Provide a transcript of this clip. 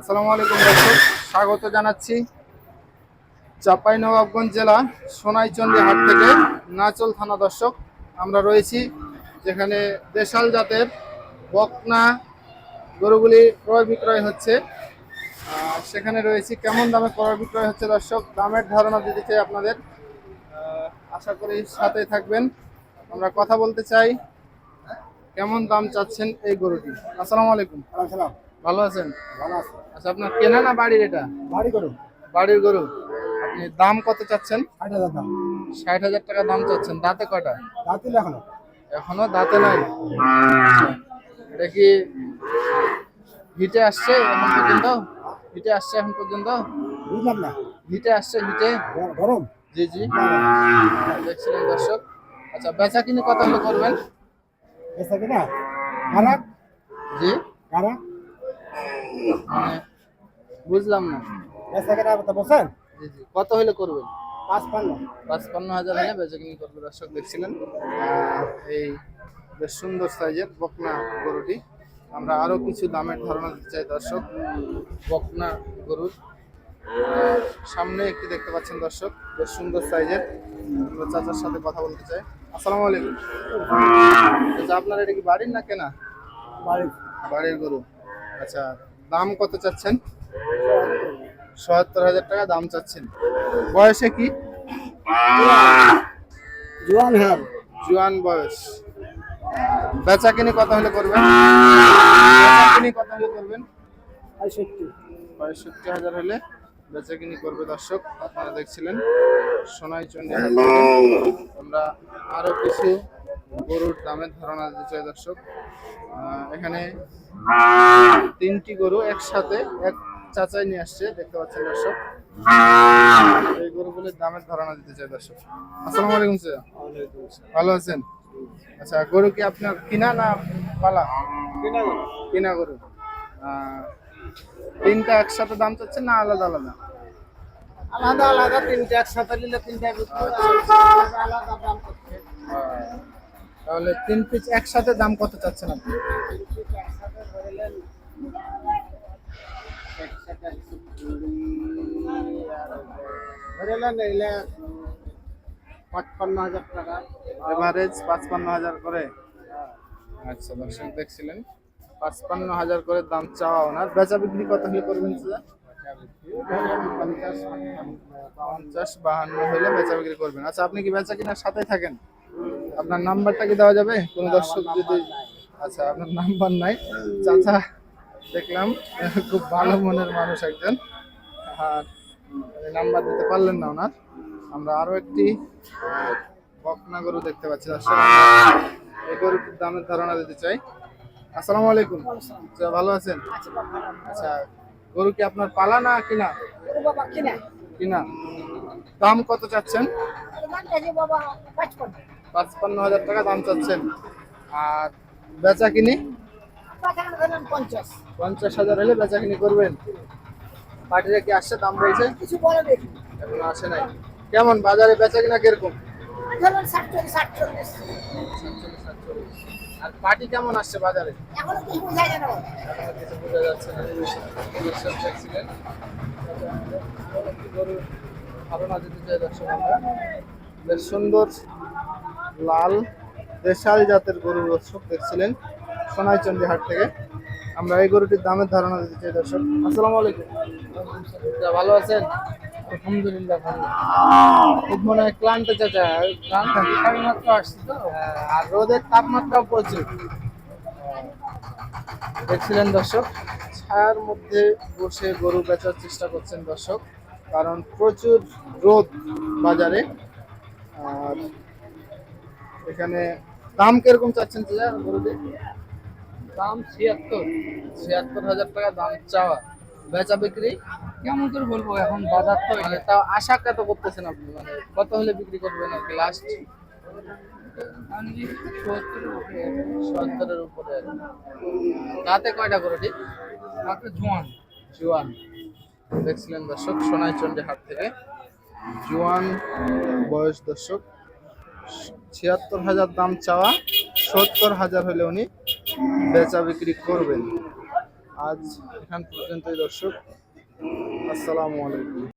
আসসালামু আলাইকুম দর্শক, স্বাগত জানাচ্ছি চাপাই নবাবগঞ্জ জেলা সোনাইচন্ডী হাট থেকে নাচল থানা দর্শক। আমরা রয়েছি যেখানে দেশাল জাতের বকনা গরুগুলি ক্রয় বিক্রয় হচ্ছে। সেখানে রয়েছি, কেমন দামে ক্রয় বিক্রয় হচ্ছে দর্শক? দামের ধারণা দিতে চাই আপনাদের। আশা করি সাথে থাকবেন। আমরা কথা বলতে চাই, কেমন দাম চাচ্ছেন এই গরুটি? আসসালামু আলাইকুম। সালাম ভালো আছেন? ভালো আছে। আচ্ছা আপনার কেনা না বাড়ির এটা? বাড়ি করুন বাড়ির গরু। আপনি দাম কত চাচ্ছেন? ষাট হাজার দাম। ষাট হাজার টাকা দাম চাচ্ছেন। দাঁতে কয়টা? রাত্রি এখনও এখনও দাঁতে নাই? এটা কি হিটে আসছে এখন পর্যন্ত? হিটে আসছে এখন পর্যন্ত? বুঝলাম না। হিটে আসছে হিটে? গর- গরম? জি জি। দেখছিলেন দর্শক। আচ্ছা বেচা কিনে কত হলে করবেন? এসে কিনা? কারা জি। কারা বুঝলাম না। এসে কিনা তো বলছেন? জি জি। কত হলে করবেন? পাঁচ পান্ন পাঁচপান্ন হাজার হলে বেচাকিনি করবে দর্শক দেখছিলেন। এই বেশ সুন্দর সাইজের বকনা গরুটি। আমরা আরও কিছু দামের ধারণা দিতে চাই দর্শক। বকনা গরুর সামনে একটি দেখতে পাচ্ছেন দর্শক। বেশ সুন্দর সাইজের। আমরা চাচার সাথে কথা বলতে চাই। আসসালামু আলাইকুম। আচ্ছা আপনার এটা কি বাড়ির না কেনা? বাড়ি বাড়ির গরু। আচ্ছা দাম কত চাচ্ছেন? সত্তর হাজার টাকা দাম চাচ্ছেন। বয়সে কি? জোয়ান হ্যাঁ। জুয়ান বয়স। বেচা কিনি কত হলে করবেন? বেচা কিনি কত হলে করবেন? পঁয়ষট্টি। পঁয়ষট্টি হাজার হলে বেচা কিনি করবে দর্শক। আপনারা দেখছিলেন সোনাই চন্ডী আমরা আরও কিছু গরুর দামের ধারণা দিতে চাই দর্শক। এখানে তিনটি গরু একসাথে এক চাচাই নিয়ে আসছে দেখতে পাচ্ছেন দর্শক। এই গরুগুলির দামের ধারণা দিতে চাই দর্শক। আসসালামু আলাইকুম স্যার। ভালো আছেন? আচ্ছা গরু কি আপনার কিনা না পালা? কিনা গরু। আহ, তিনটা একসাথে দাম চাচ্ছেন না আলাদা আলাদা? আলাদা আলাদা। তিনটে একসাথে নিলে তিনটে আলাদা। তাহলে তিন পিস একসাথে দাম কত চাচ্ছেন আপনি? ধরলেন হাজার টাকা। এভারেজ পাঁচপান্ন হাজার করে। আচ্ছা দর্শক দেখছিলেন। পাঁচপান্ন হাজার করে দাম চাওয়া ওনার বেচা বিক্রি কত হলে করবেন পঞ্চাশ বাহান্ন হলে বেচা বিক্রি করবেন। আচ্ছা আপনি কি বেচা কিনার সাথে থাকেন? আপনার নাম্বারটা কি দেওয়া যাবে? কোনো দর্শক যদি আচ্ছা আপনার নাম্বার নাই। চাচা দেখলাম খুব ভালো মনের মানুষ একজন। আর নাম্বার দিতে পারলেন না ওনার। আমরা আরও একটি বকনা গরু দেখতে পাচ্ছি এই গরুর দামের ধারণা দিতে চাই। আসসালামু আলাইকুম। আচ্ছা ভালো আছেন? আচ্ছা গরু কি আপনার পালা না কিনা? কিনা? কিনা। দাম কত চাচ্ছেন? বাবা পঁচপান্ন হাজার টাকা দাম চাচ্ছেন। আর বেচা কিনি পঞ্চাশ হাজার হলে বেচা কিনি করবেন। পার্টিরা কি আসছে? দাম বলছে কিছু বলে এখন আসে নাই। কেমন? বাজারে বেচা কিনা কীরকম। আর কেমন আসছে বাজারে? বোঝা যাচ্ছে না চাই আমরা। বেশ সুন্দর লাল দেশাল জাতের গরুর দর্শক দেখছিলেন সোনাইচন্ডী হাট থেকে। আমরা এই গরুটির দামের ধারণা দিতে চাই দর্শক। আসসালামু আলাইকুম। ভালো আছেন? আলহামদুলিল্লাহ খুব মনে হয় ক্লান্ত চাচা। ক্লান্ত? মাত্র আসছি তো? আর রোদের তাপমাত্রাও প্রচুর। দেখছিলেন দর্শক? ছায়ার মধ্যে বসে গরু বেচার চেষ্টা করছেন দর্শক। কারণ প্রচুর রোদ বাজারে। আর এখানে দাম কীরকম চাচ্ছেন চাচা? গরুদের দাম ছিয়াত্তর। ছিয়াত্তর হাজার টাকা দাম চাওয়া। বেচা বিক্রি? কেমন করে বলব, এখন বাজার তো মানে তাও আশা কত করতেছেন আপনি মানে কত হলে বিক্রি করবেন আর কি লাস্ট সত্তরের উপরে। রাতে কয়টা করে ঠিক? রাতে জোয়ান। জোয়ান। দেখছিলেন দর্শক, সোনাইচন্ডী হাট থেকে। জোয়ান বয়স দর্শক। ছিয়াত্তর হাজার দাম চাওয়া, সত্তর হাজার হলে উনি বেচা বিক্রি করবেন। আজ এখান পর্যন্তই দর্শক, আসসালামু আলাইকুম।